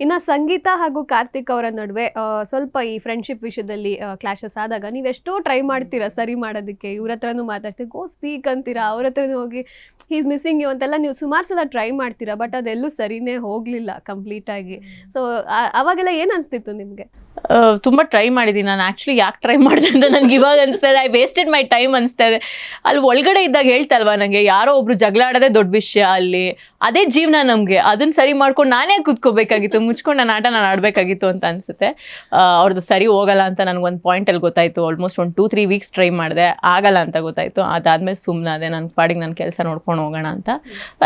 ಇನ್ನ ಸಂಗೀತ ಹಾಗೂ ಕಾರ್ತಿಕ್ ಅವರ ನಡುವೆ ಸ್ವಲ್ಪ ಈ ಫ್ರೆಂಡ್ಶಿಪ್ ವಿಷಯದಲ್ಲಿ ಕ್ಲಾಶಸ್ ಆದಾಗ ನೀವೆಷ್ಟೋ ಟ್ರೈ ಮಾಡ್ತೀರಾ ಸರಿ ಮಾಡೋದಕ್ಕೆ. ಇವ್ರ ಹತ್ರನೂ ಮಾತಾಡ್ತೀವಿ ಗೋ ಸ್ಪೀಕ್ ಅಂತೀರಾ ಅವ್ರ ಹತ್ರನೂ ಹೋಗಿ ಈಸ್ ಮಿಸ್ಸಿಂಗ್ ಯು ಅಂತೆಲ್ಲ ನೀವು ಸುಮಾರು ಸಲ ಟ್ರೈ ಮಾಡ್ತೀರಾ ಬಟ್ ಅದೆಲ್ಲೂ ಸರಿನೇ ಹೋಗಲಿಲ್ಲ ಕಂಪ್ಲೀಟ್ ಆಗಿ. ಸೊ ಅವಾಗೆಲ್ಲ ಏನು ಅನಿಸ್ತಿತ್ತು ನಿಮ್ಗೆ? ತುಂಬ ಟ್ರೈ ಮಾಡಿದ್ದೀನಿ ನಾನು ಆ್ಯಕ್ಚುಲಿ ಯಾಕೆ ಟ್ರೈ ಮಾಡಿದೆ ಅಂತ ನನಗೆ ಇವಾಗ ಅನಿಸ್ತಾ ಇದೆ. ಐ ವೇಸ್ಟೆಡ್ ಮೈ ಟೈಮ್ ಅನಿಸ್ತಾ ಇದೆ. ಅಲ್ಲಿ ಒಳಗಡೆ ಇದ್ದಾಗ ಹೇಳ್ತಲ್ವಾ ನನಗೆ ಯಾರೋ ಒಬ್ರು ಜಗಳ ಆಡೋದೇ ದೊಡ್ಡ ವಿಷಯ ಅಲ್ಲಿ. ಅದೇ ಜೀವನ ನಮಗೆ. ಅದನ್ನು ಸರಿ ಮಾಡ್ಕೊಂಡು ನಾನೇ ಕೂತ್ಕೋಬೇಕಾಗಿತ್ತು. ಮುಚ್ಕೊಂಡು ನನ್ನ ಆಟ ನಾನು ಆಡಬೇಕಾಗಿತ್ತು ಅಂತ ಅನಿಸುತ್ತೆ. ಅವ್ರದ್ದು ಸರಿ ಹೋಗಲ್ಲ ಅಂತ ನನಗೆ ಒಂದು ಪಾಯಿಂಟಲ್ಲಿ ಗೊತ್ತಾಯಿತು. ಆಲ್ಮೋಸ್ಟ್ ಒಂದು ಟೂ ತ್ರೀ ವೀಕ್ಸ್ ಟ್ರೈ ಮಾಡಿದೆ. ಆಗಲ್ಲ ಅಂತ ಗೊತ್ತಾಯಿತು. ಅದಾದಮೇಲೆ ಸುಮ್ಮನೆ ಅದೇ ನನ್ನ ಪಾಡಿಗೆ ನನ್ನ ಕೆಲಸ ನೋಡ್ಕೊಂಡು ಹೋಗೋಣ ಅಂತ.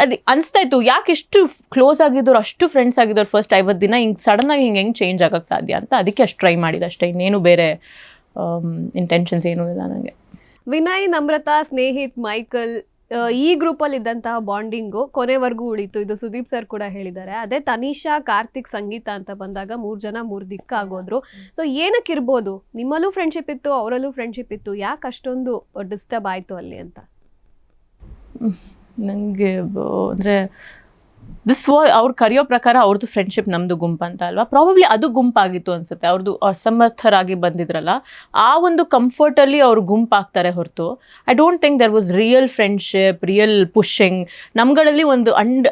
ಅದು ಅನಿಸ್ತಾ ಇತ್ತು. ಯಾಕೆ ಇಷ್ಟು ಕ್ಲೋಸ್ ಆಗಿದ್ದವ್ರು ಅಷ್ಟು ಫ್ರೆಂಡ್ಸ್ ಆಗಿದ್ದವ್ರು ಫಸ್ಟ್ ಐವತ್ತು ದಿನ ಹಿಂಗೆ ಸಡನ್ನಾಗಿ ಹಿಂಗೆ ಹೆಂಗೆ ಚೇಂಜ್ ಆಗೋಕ್ಕೆ ಸಾಧ್ಯ ಅಂತ. ಅದಕ್ಕೆ ಅಷ್ಟು ಟ್ರೈ ಮಾಡಿದೆ ಅಷ್ಟೇ ಇನ್ನೇನು ಬೇರೆ ಇಂಟೆನ್ಷನ್ಸ್ ಏನೂ ಇಲ್ಲ ನನಗೆ ವಿನಯ್ ನಮ್ರತಾ ಸ್ನೇಹಿತ್ ಮೈಕಲ್ ಈ ಗ್ರೂಪಲ್ಲಿ ಇದ್ದಂತಹ ಬಾಂಡಿಂಗು ಕೊನೆವರೆಗೂ ಉಳಿತು. ಇದು ಸುದೀಪ್ ಸರ್ ಕೂಡ ಹೇಳಿದ್ದಾರೆ. ಅದೇ ತನಿಷಾ ಕಾರ್ತಿಕ್ ಸಂಗೀತ ಅಂತ ಬಂದಾಗ ಮೂರು ಜನ ಮೂರು ದಿಕ್ಕಾಗೋದ್ರು ಸೊ ಏನಕ್ಕಿರ್ಬೋದು ನಿಮ್ಮಲ್ಲೂ ಫ್ರೆಂಡ್ಶಿಪ್ ಇತ್ತು ಅವರಲ್ಲೂ ಫ್ರೆಂಡ್ಶಿಪ್ ಇತ್ತು. ಯಾಕೆ ಅಷ್ಟೊಂದು ಡಿಸ್ಟರ್ಬ್ ಆಯ್ತು ಅಲ್ಲಿ ಅಂತ? ನನಗೆ ಅಂದರೆ ದಿಸ್ ವಾ ಅವ್ರು ಕರೆಯೋ ಪ್ರಕಾರ ಅವ್ರದ್ದು ಫ್ರೆಂಡ್ಶಿಪ್ ನಮ್ಮದು ಗುಂಪು ಅಂತ ಅಲ್ವಾ? ಪ್ರಾಬಬ್ಲಿ ಅದು ಗುಂಪಾಗಿತ್ತು ಅನಿಸುತ್ತೆ. ಅವ್ರದ್ದು ಅಸಮರ್ಥರಾಗಿ ಬಂದಿದ್ರಲ್ಲ, ಆ ಒಂದು ಕಂಫರ್ಟಲ್ಲಿ ಅವ್ರು ಗುಂಪಾಗ್ತಾರೆ ಹೊರತು. I don't think there was real friendship real pushing ನಮ್ಗಳಲ್ಲಿ ಒಂದು ಅಂಡ್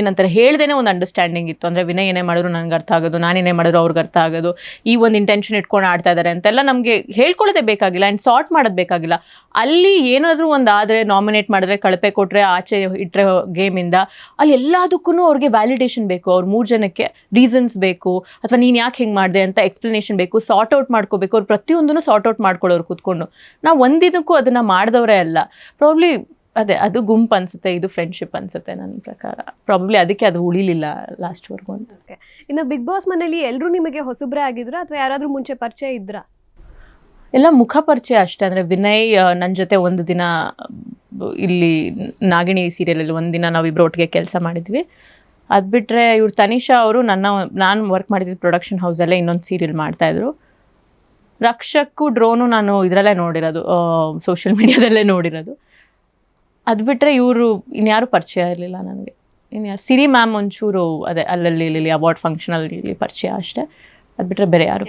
ಏನಂತಾರೆ, ಹೇಳ್ದೇನೆ ಒಂದು ಅಂಡರ್ಸ್ಟ್ಯಾಂಡಿಂಗ್ ಇತ್ತು. ಅಂದರೆ ವಿನಯ್ ಏನೇ ಮಾಡಿದ್ರು ನನಗೆ ಅರ್ಥ ಆಗೋದು ನಾನೇನೇ ಮಾಡಿದ್ರು ಅವ್ರಿಗೆ ಅರ್ಥ ಆಗೋದು, ಈ ಒಂದು ಇಂಟೆನ್ಷನ್ ಇಟ್ಕೊಂಡು ಆಡ್ತಾ ಇದ್ದಾರೆ ಅಂತೆಲ್ಲ ನಮಗೆ ಹೇಳ್ಕೊಳ್ಳೋದೇ ಬೇಕಾಗಿಲ್ಲ ಆ್ಯಂಡ್ ಸಾರ್ಟ್ ಮಾಡೋದು ಬೇಕಾಗಿಲ್ಲ. ಅಲ್ಲಿ ಏನಾದರೂ ಒಂದು ಆದರೆ ನಾಮಿನೇಟ್ ಮಾಡಿದ್ರೆ, ಕಳಪೆ ಕೊಟ್ಟರೆ ಆಚೆ ಇಟ್ಟರೆ ಗೇಮಿಂದ ಅಲ್ಲಿ ಎಲ್ಲದಕ್ಕೂ ಅವ್ರಿಗೆ ವ್ಯಾಲಿಡೇಷನ್ ಬೇಕು. ಅವ್ರ ಮೂರು ಜನಕ್ಕೆ ರೀಸನ್ಸ್ ಬೇಕು, ಅಥವಾ ನೀನು ಯಾಕೆ ಹಿಂಗೆ ಮಾಡಿದೆ ಅಂತ ಎಕ್ಸ್ಪ್ಲನೇಷನ್ ಬೇಕು ಸಾರ್ಟ್ ಔಟ್ ಮಾಡ್ಕೋಬೇಕು, ಅವ್ರು ಪ್ರತಿಯೊಂದನ್ನು ಸಾರ್ಟ್ ಔಟ್ ಮಾಡ್ಕೊಳ್ಳೋರು ಕೂತ್ಕೊಂಡು. ನಾವು ಒಂದಿನಕ್ಕೂ ಅದನ್ನು ಮಾಡಿದವರೇ ಅಲ್ಲ. ಪ್ರಾಬ್ಲಿ ಅದೇ, ಅದು ಗುಂಪು ಅನ್ಸುತ್ತೆ, ಇದು ಫ್ರೆಂಡ್ಶಿಪ್ ಅನ್ಸುತ್ತೆ ನನ್ನ ಪ್ರಕಾರ. ಪ್ರಾಬ್ಲಿ ಅದಕ್ಕೆ ಅದು ಉಳಿಲಿಲ್ಲ ಲಾಸ್ಟ್ವರೆಗೂ ಅಂತ. ಇನ್ನು ಬಿಗ್ ಬಾಸ್ ಮನೇಲಿ ಎಲ್ಲರೂ ನಿಮಗೆ ಹೊಸಬ್ರೇ ಆಗಿದ್ರ, ಅಥವಾ ಯಾರಾದರೂ ಮುಂಚೆ ಪರಿಚಯ ಇದ್ರಾ? ಎಲ್ಲ ಮುಖ ಪರಿಚಯ ಅಷ್ಟೇ. ಅಂದರೆ ವಿನಯ್ ನನ್ನ ಜೊತೆ ಒಂದು ದಿನ, ಇಲ್ಲಿ ನಾಗಿಣಿ ಸೀರಿಯಲಲ್ಲಿ ಒಂದು ದಿನ ನಾವಿಬ್ಬರು ಒಟ್ಟಿಗೆ ಕೆಲಸ ಮಾಡಿದ್ವಿ. ಅದು ಬಿಟ್ಟರೆ ಇವ್ರು ತನಿಷಾ ಅವರು ನನ್ನ, ನಾನು ವರ್ಕ್ ಮಾಡಿದ್ದು ಪ್ರೊಡಕ್ಷನ್ ಹೌಸಲ್ಲೇ ಇನ್ನೊಂದು ಸೀರಿಯಲ್ ಮಾಡ್ತಾಯಿದ್ರು ರಕ್ಷಕ್ಕೂ ಡ್ರೋನು ನಾನು ಇದರಲ್ಲೇ ನೋಡಿರೋದು ಸೋಷಿಯಲ್ ಮೀಡಿಯಾದಲ್ಲೇ ನೋಡಿರೋದು. ಅದು ಬಿಟ್ಟರೆ ಇವರು ಇನ್ಯಾರು ಪರಿಚಯ ಇರಲಿಲ್ಲ ನನಗೆ. ಇನ್ಯಾರು ಸಿರಿ ಮ್ಯಾಮ್ ಒಂಚೂರು ಅದೇ ಅಲ್ಲಲ್ಲಿ ಇಲ್ಲಿ ಅವಾರ್ಡ್ ಫಂಕ್ಷನಲ್ಲಿ ಪರಿಚಯ ಅಷ್ಟೇ. ಅದು ಬಿಟ್ಟರೆ ಬೇರೆ ಯಾರು